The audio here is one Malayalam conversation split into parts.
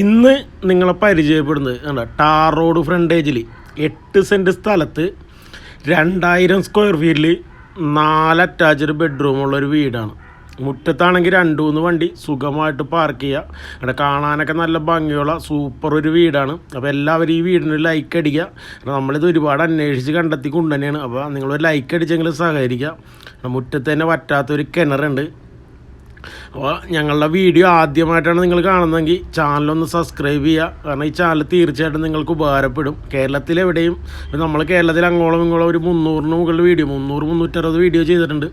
ഇന്ന് നിങ്ങളെ പരിചയപ്പെടുന്നത് കണ്ട? ടാർ റോഡ് ഫ്രണ്ടേജിൽ എട്ട് സെന്റ് സ്ഥലത്ത് രണ്ടായിരം സ്ക്വയർ ഫീറ്റിൽ നാല് അറ്റാച്ച്ഡ് ബെഡ്റൂമുള്ളൊരു വീടാണ്. മുറ്റത്താണെങ്കിൽ രണ്ട് മൂന്ന് വണ്ടി സുഖമായിട്ട് പാർക്ക് ചെയ്യുക അവിടെ കാണാനൊക്കെ നല്ല ഭംഗിയുള്ള സൂപ്പർ ഒരു വീടാണ്. അപ്പോൾ എല്ലാവരും ഈ വീടിന് ലൈക്ക് അടിക്കുക. നമ്മളിത് ഒരുപാട് അന്വേഷിച്ച് കണ്ടെത്തി കൊണ്ടുതന്നെയാണ്. അപ്പോൾ നിങ്ങളൊരു ലൈക്ക് അടിച്ചെങ്കിൽ സഹകരിക്കുക. മുറ്റത്ത് തന്നെ പറ്റാത്തൊരു കിണറുണ്ട്. അപ്പോൾ ഞങ്ങളുടെ വീഡിയോ ആദ്യമായിട്ടാണ് നിങ്ങൾ കാണുന്നതെങ്കിൽ ചാനലൊന്ന് സബ്സ്ക്രൈബ് ചെയ്യുക. കാരണം ഈ ചാനൽ തീർച്ചയായിട്ടും നിങ്ങൾക്ക് ഉപകാരപ്പെടും. കേരളത്തിലെവിടെയും ഇപ്പം നമ്മൾ കേരളത്തിൽ അങ്ങോളം ഇങ്ങോളം ഒരു മുന്നൂറിന് മുകളിൽ വീഡിയോ മുന്നൂറ് മുന്നൂറ്ററുപത് വീഡിയോ ചെയ്തിട്ടുണ്ട്.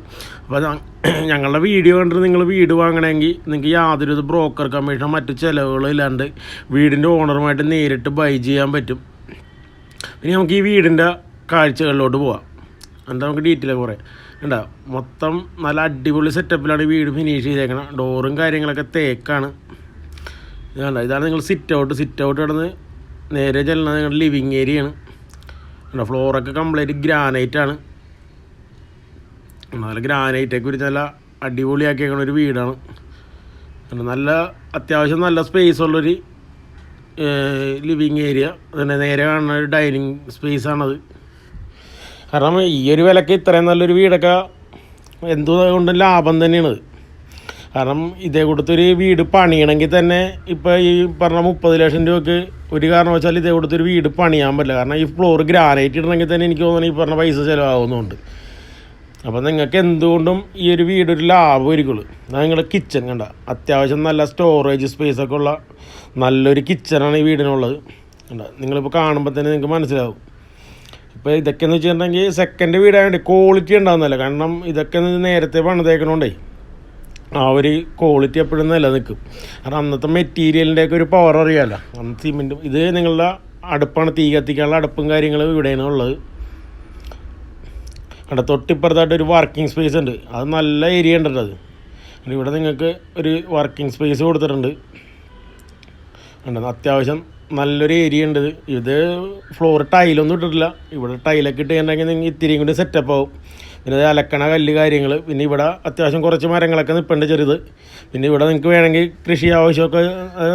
അപ്പോൾ ഞങ്ങളുടെ വീഡിയോ കണ്ടിട്ട് നിങ്ങൾ വീട് വാങ്ങണമെങ്കിൽ നിങ്ങൾക്ക് യാതൊരു ബ്രോക്കർ കമ്മീഷൻ മറ്റു ചിലവുകളും ഇല്ലാണ്ട് വീടിന്റെ ഓണറുമായിട്ട് നേരിട്ട് ബൈ ചെയ്യാൻ പറ്റും. പിന്നെ നമുക്ക് ഈ വീടിന്റെ കാഴ്ചകളിലോട്ട് പോവാം. എന്നിട്ട് നമുക്ക് ഡീറ്റെയിൽ കുറേ ഉണ്ടാ മൊത്തം നല്ല അടിപൊളി സെറ്റപ്പിലാണ് വീട് ഫിനിഷ് ചെയ്തേക്കണം. ഡോറും കാര്യങ്ങളൊക്കെ തേക്കാണ്. ഇതാണ്ട ഇതാണ് നിങ്ങൾ സിറ്റ് ഔട്ട് സിറ്റ് ഔട്ട് കിടന്ന് നേരെ ചെല്ലുന്നത് നിങ്ങളുടെ ലിവിങ് ഏരിയയാണ് ഉണ്ടോ ഫ്ലോറൊക്കെ കംപ്ലീറ്റ് ഗ്രാനൈറ്റ് ആണ്. നല്ല ഗ്രാനൈറ്റൊക്കെ ഒരു നല്ല അടിപൊളിയാക്കിയേക്കണ ഒരു വീടാണ്. നല്ല അത്യാവശ്യം നല്ല സ്പേസ് ഉള്ളൊരു ലിവിങ് ഏരിയ പിന്നെ നേരെ കാണുന്ന ഒരു ഡൈനിങ് സ്പേസ് ആണത്. കാരണം ഈ ഒരു വിലക്ക് ഇത്രയും നല്ലൊരു വീടൊക്കെ എന്തുകൊണ്ടും ലാഭം തന്നെയാണ് കാരണം ഇതേ കൊടുത്തൊരു വീട് പണിയണമെങ്കിൽ തന്നെ ഇപ്പോൾ ഈ പറഞ്ഞ മുപ്പത് ലക്ഷം രൂപയ്ക്ക് ഒരു കാരണവശാൽ ഇതേ കൊടുത്തൊരു വീട് പണിയാൻ പറ്റില്ല. കാരണം ഈ ഫ്ലോർ ഗ്രാനൈറ്റ് ഇടണമെങ്കിൽ തന്നെ എനിക്ക് തോന്നുന്നു ഈ പറഞ്ഞ പൈസ ചിലവാകുന്നുണ്ട്. അപ്പോൾ നിങ്ങൾക്ക് എന്തുകൊണ്ടും ഈ ഒരു വീടൊരു ലാഭമായിരിക്കുള്ളൂ അത് നിങ്ങളുടെ കിച്ചൺ കണ്ട. അത്യാവശ്യം നല്ല സ്റ്റോറേജ് സ്പേസ് ഒക്കെ ഉള്ള നല്ലൊരു കിച്ചണാണ് ഈ വീടിനുള്ളത്. കണ്ട. നിങ്ങളിപ്പോൾ കാണുമ്പോൾ തന്നെ നിങ്ങൾക്ക് മനസ്സിലാവും. ഇപ്പോൾ ഇതൊക്കെ എന്ന് വെച്ചിട്ടുണ്ടെങ്കിൽ സെക്കൻഡ് വീടായതുകൊണ്ട് ക്വാളിറ്റി ഉണ്ടാകുന്നില്ല കാരണം ഇതൊക്കെ നേരത്തെ പണിതേക്കണോണ്ടേ ആ ഒരു ക്വാളിറ്റി എപ്പോഴും നിലനിൽക്കും. കാരണം അന്നത്തെ മെറ്റീരിയലിന്റെയൊക്കെ ഒരു പവർ അറിയാമല്ലോ അന്ന് സിമെന്റും ഇത് നിങ്ങളുടെ അടുപ്പാണ് തീ കത്തിക്കാനുള്ള അടുപ്പും കാര്യങ്ങളും ഇവിടെയാണ് ഉള്ളത്. അവിടെ തൊട്ടിപ്പുറത്തായിട്ട് ഒരു വർക്കിംഗ് സ്പേസ് ഉണ്ട്. അത് നല്ല ഏരിയ ഉണ്ട് അത്. ഇവിടെ നിങ്ങൾക്ക് ഒരു വർക്കിംഗ് സ്പേസ് കൊടുത്തിട്ടുണ്ട്. അത്യാവശ്യം നല്ലൊരു ഏരിയ ഉണ്ട് ഇത്. ഫ്ലോർ ടൈലൊന്നും ഇട്ടിട്ടില്ല. ഇവിടെ ടൈലൊക്കെ ഇട്ട് കഴിഞ്ഞിട്ടുണ്ടെങ്കിൽ നിങ്ങൾ ഇത്തിരിയും കൂടി സെറ്റപ്പ് ആവും. പിന്നെ അത് അലക്കണ കല്ല് കാര്യങ്ങൾ പിന്നെ ഇവിടെ അത്യാവശ്യം കുറച്ച് മരങ്ങളൊക്കെ നിൽപ്പുണ്ട് ചെറുത്. പിന്നെ ഇവിടെ നിങ്ങൾക്ക് വേണമെങ്കിൽ കൃഷി ആവശ്യമൊക്കെ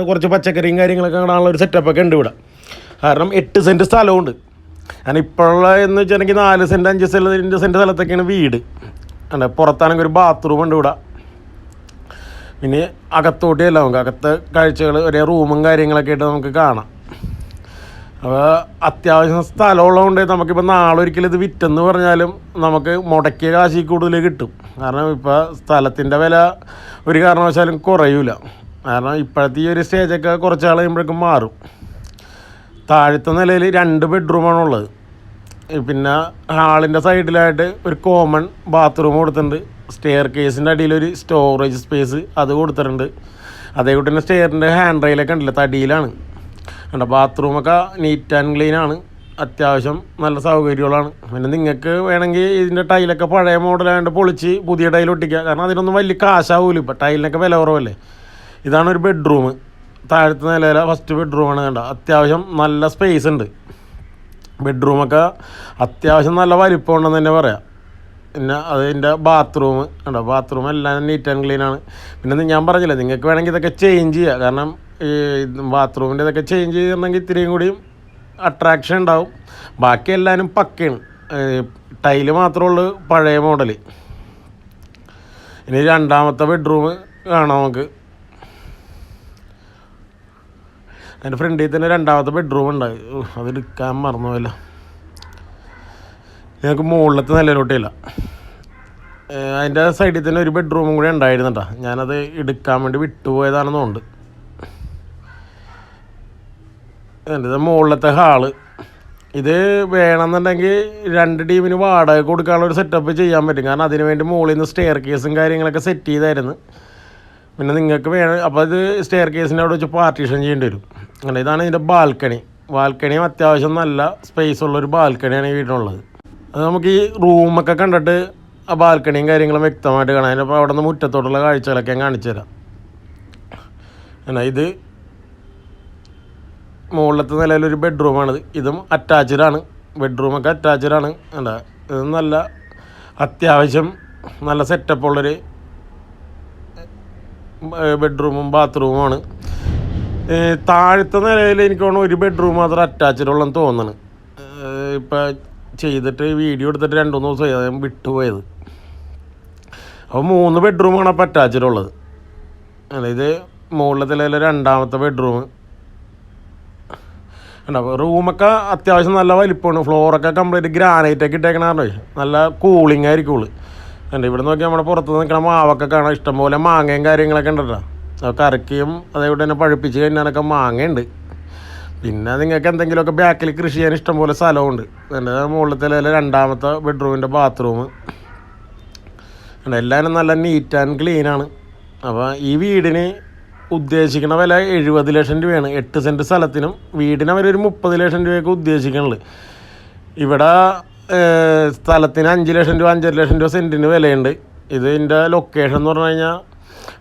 കുറച്ച് പച്ചക്കറിയും കാര്യങ്ങളൊക്കെ കാണാനുള്ള ഒരു സെറ്റപ്പൊക്കെ ഉണ്ട് ഇവിടെ. കാരണം എട്ട് സെന്റ് സ്ഥലമുണ്ട് കാരണം ഇപ്പോഴുള്ള എന്ന് വെച്ചിട്ടുണ്ടെങ്കിൽ നാല് സെന്റ് അഞ്ച് സെന്റ് സെന്റ് സ്ഥലത്തൊക്കെയാണ് വീട്. അല്ല പുറത്താണെങ്കിൽ ഒരു ബാത്റൂം ഉണ്ട് ഇവിടെ. പിന്നെ അകത്തോട്ടിയല്ല നമുക്ക്. അകത്തെ കാഴ്ചകൾ ഒരേ റൂമും കാര്യങ്ങളൊക്കെ ആയിട്ട് നമുക്ക് കാണാം. അപ്പോൾ അത്യാവശ്യം സ്ഥലമുള്ളതുകൊണ്ട് നമുക്കിപ്പോൾ നാളെ ഒരിക്കലും ഇത് വിറ്റെന്ന് പറഞ്ഞാലും നമുക്ക് മുടക്കിയ കാശി കൂടുതൽ കിട്ടും. കാരണം ഇപ്പോൾ സ്ഥലത്തിന്റെ വില ഒരു കാരണവശാലും കുറയൂല. കാരണം ഇപ്പോഴത്തെ ഈ ഒരു സ്റ്റേജൊക്കെ കുറച്ച് നാൾ കഴിയുമ്പോഴേക്കും മാറും. താഴത്തെ നിലയിൽ രണ്ട് ബെഡ്റൂമാണുള്ളത് പിന്നെ ഹാളിന്റെ സൈഡിലായിട്ട് ഒരു കോമൺ ബാത്റൂം കൊടുത്തിട്ടുണ്ട്. സ്റ്റെയർ കേസിന്റെ അടിയിൽ ഒരു സ്റ്റോറേജ് സ്പേസ് അത് കൊടുത്തിട്ടുണ്ട്. അതേകൂട്ടി തന്നെ സ്റ്റെയറിന്റെ ഹാൻഡ് റെയിലൊക്കെ ഉണ്ടല്ലോ തടിയിലാണ്. കണ്ടോ ബാത്റൂമൊക്കെ നീറ്റ് ആൻഡ് ക്ലീൻ ആണ്. അത്യാവശ്യം നല്ല സൗകര്യങ്ങളാണ് പിന്നെ നിങ്ങൾക്ക് വേണമെങ്കിൽ ഇതിന്റെ ടൈലൊക്കെ പഴയ മോഡലായതുകൊണ്ട് പൊളിച്ച് പുതിയ ടൈൽ ഒട്ടിക്കുക കാരണം അതിനൊന്നും വലിയ കാശാവൂല ഇപ്പം. ടൈലിനൊക്കെ വില കുറവല്ലേ? ഇതാണ് ഒരു ബെഡ്റൂം താഴത്തെ നിലയിലെ ഫസ്റ്റ് ബെഡ്റൂമാണ് കണ്ട. അത്യാവശ്യം നല്ല സ്പേസ് ഉണ്ട്. ബെഡ്റൂമൊക്കെ അത്യാവശ്യം നല്ല വലിപ്പമുണ്ടെന്ന് തന്നെ പറയാം. പിന്നെ അതിന്റെ ബാത്റൂം ഉണ്ടോ ബാത്റൂം എല്ലാം നീറ്റ് ആൻഡ് ക്ലീൻ ആണ്. പിന്നെ ഞാൻ പറഞ്ഞില്ല നിങ്ങൾക്ക് വേണമെങ്കിൽ ഇതൊക്കെ ചേഞ്ച് ചെയ്യുക കാരണം ഈ ബാത്റൂമിന്റെ ഇതൊക്കെ ചേഞ്ച് ചെയ്തിട്ടുണ്ടെങ്കിൽ ഇത്രയും കൂടിയും അട്രാക്ഷൻ ഉണ്ടാവും. ബാക്കി എല്ലാവരും പക്കയാണ്. ടൈൽ മാത്രമേ ഉള്ളൂ പഴയ മോഡൽ ഇനി രണ്ടാമത്തെ ബെഡ്റൂം കാണാം നമുക്ക്. അതിന്റെ ഫ്രണ്ടിൽ തന്നെ രണ്ടാമത്തെ ബെഡ്റൂം ഉണ്ടായി. അതെടുക്കാൻ മറന്നുപോയല്ലോ. ഞങ്ങൾക്ക് മുകളിലത്തെ നിലയിലോട്ടില്ല അതിന്റെ സൈഡിൽ തന്നെ ഒരു ബെഡ്റൂമും കൂടി ഉണ്ടായിരുന്നു കേട്ടോ ഞാനത് എടുക്കാൻ വേണ്ടി വിട്ടുപോയതാണെന്നുണ്ട് എന്റെ മുകളിലത്തെ ഹാൾ ഇത് വേണമെന്നുണ്ടെങ്കിൽ രണ്ട് ടീമിന് വാടക കൊടുക്കാനുള്ള ഒരു സെറ്റപ്പ് ചെയ്യാൻ പറ്റും. കാരണം അതിന് വേണ്ടി മുകളിൽ നിന്ന് സ്റ്റെയർ കേസും കാര്യങ്ങളൊക്കെ സെറ്റ് ചെയ്തായിരുന്നു. പിന്നെ നിങ്ങൾക്ക് വേണം അപ്പോൾ ഇത് സ്റ്റെയർ കേസിന്റെ അവിടെ വെച്ച് പാർട്ടീഷൻ ചെയ്യേണ്ടി വരും. അങ്ങനെ ഇതാണ് ഇതിന്റെ ബാൽക്കണി ബാൽക്കണിയും അത്യാവശ്യം നല്ല സ്പേസ് ഉള്ളൊരു ബാൽക്കണിയാണ് ഈ വീടിനുള്ളത് അത് നമുക്ക് ഈ റൂമൊക്കെ കണ്ടിട്ട് ആ ബാൽക്കണിയും കാര്യങ്ങളും വ്യക്തമായിട്ട് കാണാം. അതിനപ്പോൾ അവിടെ നിന്ന് മുറ്റത്തോട്ടുള്ള കാഴ്ചകളൊക്കെ ഞാൻ കാണിച്ചു തരാം. എന്നാ ഇത് മുകളിലത്തെ നിലയിലൊരു ബെഡ്റൂമാണിത് ഇതും അറ്റാച്ച്ഡാണ് ബെഡ്റൂമൊക്കെ അറ്റാച്ച്ഡാണ് എന്താ ഇത് നല്ല അത്യാവശ്യം നല്ല സെറ്റപ്പുള്ളൊരു ബെഡ്റൂമും ബാത്റൂമുമാണ്. താഴത്തെ നിലയിൽ എനിക്ക് തോന്നുന്നു ഒരു ബെഡ്റൂം മാത്രം അറ്റാച്ച്ഡ് ഉള്ളെന്ന് തോന്നുന്നു ഇപ്പം ചെയ്തിട്ട് വീഡിയോ എടുത്തിട്ട് രണ്ട് മൂന്ന് ദിവസം ഞാൻ വിട്ടുപോയത്. അപ്പോൾ മൂന്ന് ബെഡ്റൂമാണ് അപ്പോൾ അറ്റാച്ച്ഡുള്ളത് അതായത് മുകളിലത്തെ രണ്ടാമത്തെ ബെഡ്റൂം ഉണ്ടാവും റൂമൊക്കെ അത്യാവശ്യം നല്ല വലിപ്പമാണ്. ഫ്ലോറൊക്കെ കംപ്ലീറ്റ് ഗ്രാനൈറ്റ് ഒക്കെ ഇട്ടേക്കണ നല്ല കൂളിംഗ് ആയിരിക്കുള്ളൂ ഉണ്ട് ഇവിടെ നോക്കി നമ്മുടെ പുറത്ത് നിൽക്കണ മാവൊക്കെ കാണാം. ഇഷ്ടംപോലെ മാങ്ങയും കാര്യങ്ങളൊക്കെ ഉണ്ടല്ലോ. അരക്കുകയും അതേപോലെ തന്നെ പഴുപ്പിച്ച് കഴിഞ്ഞാലൊക്കെ മാങ്ങയുണ്ട്. പിന്നെ നിങ്ങൾക്ക് എന്തെങ്കിലുമൊക്കെ ബാക്കിൽ കൃഷി ചെയ്യാൻ ഇഷ്ടംപോലെ സ്ഥലമുണ്ട്. എന്റെ മുകളിലത്തെ നിലയിലെ രണ്ടാമത്തെ ബെഡ്റൂമിന്റെ ബാത്റൂം എല്ലാവരും നല്ല നീറ്റ് ആൻഡ് ക്ലീൻ ആണ്. അപ്പോൾ ഈ വീടിന് ഉദ്ദേശിക്കുന്ന വില എഴുപത് ലക്ഷം രൂപയാണ്. എട്ട് സെന്റ് സ്ഥലത്തിനും വീടിന് അവരൊരു മുപ്പത് ലക്ഷം രൂപയൊക്കെ ഉദ്ദേശിക്കണുള്ളൂ. ഇവിടെ സ്ഥലത്തിന് അഞ്ച് ലക്ഷം രൂപ അഞ്ചര ലക്ഷം രൂപ സെന്റിന് വിലയുണ്ട്. ഇതിന്റെ ലൊക്കേഷൻ എന്ന് പറഞ്ഞു കഴിഞ്ഞാൽ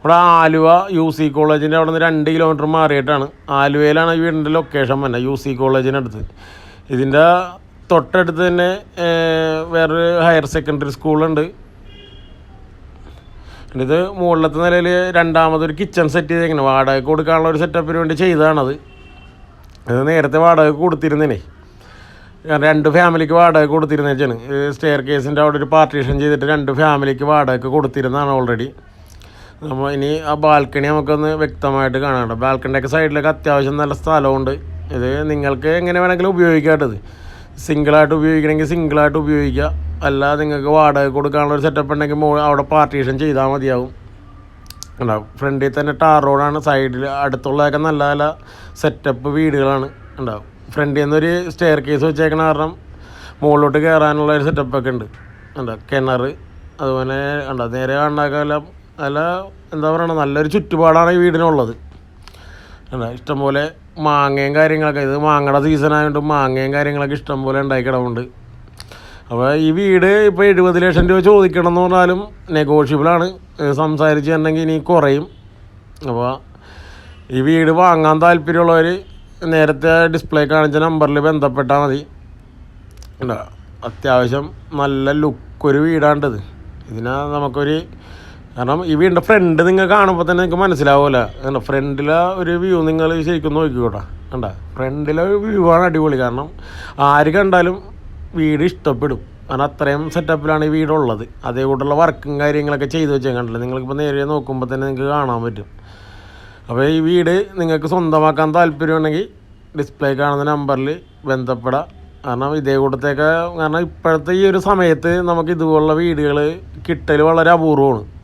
ഇവിടെ ആലുവ യു സി കോളേജിന്റെ അവിടെ നിന്ന് രണ്ട് കിലോമീറ്റർ മാറിയിട്ടാണ്. ആലുവയിലാണ് ഈ വീടിന്റെ ലൊക്കേഷൻ തന്നെ യു സി കോളേജിനടുത്ത് ഇതിന്റെ തൊട്ടടുത്ത് തന്നെ വേറൊരു ഹയർ സെക്കൻഡറി സ്കൂളുണ്ട് ഇത് മുകളിലത്തെ നിലയിൽ രണ്ടാമതൊരു കിച്ചൺ സെറ്റ് ചെയ്തേക്കുന്നത് വാടക കൊടുക്കാനുള്ള ഒരു സെറ്റപ്പിന് വേണ്ടി ചെയ്തതാണത്. ഇത് നേരത്തെ വാടക കൊടുത്തിരുന്നേ കാരണം രണ്ട് ഫാമിലിക്ക് വാടക കൊടുത്തിരുന്നേച്ചാണ്. സ്റ്റെയർ കേസിന്റെ അവിടെ ഒരു പാർട്ടീഷൻ ചെയ്തിട്ട് രണ്ട് ഫാമിലിക്ക് വാടക കൊടുത്തിരുന്നതാണ് ഓൾറെഡി നമ്മൾ ഇനി ആ ബാൽക്കണി നമുക്കൊന്ന് വ്യക്തമായിട്ട് കാണാനുണ്ട് ബാൽക്കണിയൊക്കെ സൈഡിലൊക്കെ അത്യാവശ്യം നല്ല സ്ഥലമുണ്ട്. ഇത് നിങ്ങൾക്ക് എങ്ങനെ വേണമെങ്കിലും ഉപയോഗിക്കാട്ടത് സിംഗിളായിട്ട് ഉപയോഗിക്കണമെങ്കിൽ സിംഗിളായിട്ട് ഉപയോഗിക്കുക അല്ല നിങ്ങൾക്ക് വാടക കൊടുക്കാനുള്ള ഒരു സെറ്റപ്പ് ഉണ്ടെങ്കിൽ അവിടെ പാർട്ടീഷൻ ചെയ്താൽ മതിയാവും. ഉണ്ടാവും ഫ്രണ്ടിൽ തന്നെ ടാർ റോഡാണ് സൈഡിൽ അടുത്തുള്ളതൊക്കെ നല്ല നല്ല സെറ്റപ്പ് വീടുകളാണ്. ഉണ്ടാവും ഫ്രണ്ടിൽ നിന്നൊരു സ്റ്റെയർ കേസ് വെച്ചേക്കണ കാരണം മുകളിലോട്ട് കയറാനുള്ള ഒരു സെറ്റപ്പൊക്കെ ഉണ്ട്. എന്താ കിണർ അതുപോലെ ഉണ്ടാവും നേരെ കാണാക്കെല്ലാം നല്ല എന്താ പറയുക നല്ലൊരു ചുറ്റുപാടാണ് ഈ വീടിനുള്ളത്. അല്ല ഇഷ്ടംപോലെ മാങ്ങയും കാര്യങ്ങളൊക്കെ ഇത് മാങ്ങയുടെ സീസൺ ആയതുകൊണ്ട് മാങ്ങയും കാര്യങ്ങളൊക്കെ ഇഷ്ടംപോലെ ഉണ്ടായി കിടവുണ്ട് അപ്പോൾ ഈ വീട് ഇപ്പോൾ എഴുപത് ലക്ഷം രൂപ ചോദിക്കണം എന്ന് പറഞ്ഞാലും നെഗോഷ്യബിളാണ് സംസാരിച്ച് തന്നെങ്കിൽ ഇനി കുറയും. അപ്പോൾ ഈ വീട് വാങ്ങാൻ താല്പര്യമുള്ളവർ നേരത്തെ ഡിസ്പ്ലേ കാണിച്ച നമ്പറിൽ ബന്ധപ്പെട്ടാൽ മതി. അത്യാവശ്യം നല്ല ലുക്കൊരു വീടാണ്ടത് ഇതിനാ നമുക്കൊരു കാരണം ഈ വീടിന്റെ ഫ്രണ്ട് നിങ്ങൾ കാണുമ്പോൾ തന്നെ നിങ്ങൾക്ക് മനസ്സിലാവില്ല കാരണം ഫ്രണ്ടിലെ ഒരു വ്യൂ നിങ്ങൾ ശരിക്കും നോക്കിക്കോട്ടെ. കണ്ട? ഫ്രണ്ടിലെ വ്യൂ ആണ് അടിപൊളി. കാരണം ആര് കണ്ടാലും വീട് ഇഷ്ടപ്പെടും. കാരണം അത്രയും സെറ്റപ്പിലാണ് ഈ വീടുള്ളത് അതേ കൂട്ടുള്ള വർക്കും കാര്യങ്ങളൊക്കെ ചെയ്ത് വെച്ചാൽ കണ്ടില്ല? നിങ്ങൾക്കിപ്പോൾ നേരെ നോക്കുമ്പോൾ തന്നെ നിങ്ങൾക്ക് കാണാൻ പറ്റും. അപ്പോൾ ഈ വീട് നിങ്ങൾക്ക് സ്വന്തമാക്കാൻ താല്പര്യമുണ്ടെങ്കിൽ ഡിസ്പ്ലേ കാണുന്ന നമ്പറിൽ ബന്ധപ്പെടാം. കാരണം ഇതേ കൂട്ടത്തേക്ക് കാരണം ഇപ്പോഴത്തെ ഈ ഒരു സമയത്ത് നമുക്ക് ഇതുപോലുള്ള വീടുകൾ കിട്ടൽ വളരെ അപൂർവമാണ്.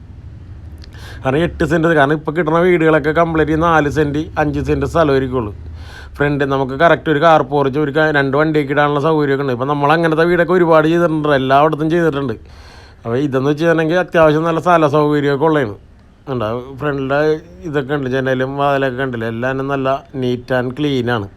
കാരണം എട്ട് സെന്റ് കാരണം ഇപ്പോൾ കിട്ടുന്ന വീടുകളൊക്കെ കംപ്ലീറ്റ് നാല് സെന്റ് അഞ്ച് സെന്റ് സ്ഥലമായിരിക്കുള്ളൂ ഫ്രണ്ട് നമുക്ക് കറക്റ്റ് ഒരു കാർ പോറിച്ച് ഒരു രണ്ട് വണ്ടിയൊക്കെ ഇടാനുള്ള സൗകര്യമൊക്കെ ഉണ്ട്. ഇപ്പം നമ്മൾ അങ്ങനത്തെ വീടൊക്കെ ഒരുപാട് ചെയ്തിട്ടുണ്ട്. എല്ലായിടത്തും ചെയ്തിട്ടുണ്ട്. അപ്പോൾ ഇതെന്ന് വെച്ചിട്ടുണ്ടെങ്കിൽ അത്യാവശ്യം നല്ല സ്ഥല സൗകര്യമൊക്കെ ഉള്ളതാണ്. ഉണ്ടാവും ഫ്രണ്ടിലെ ഇതൊക്കെ ഉണ്ട് ജനലും വാതിലൊക്കെ ഉണ്ടല്ലോ എല്ലാം നല്ല നീറ്റ് ആൻഡ് ക്ലീനാണ്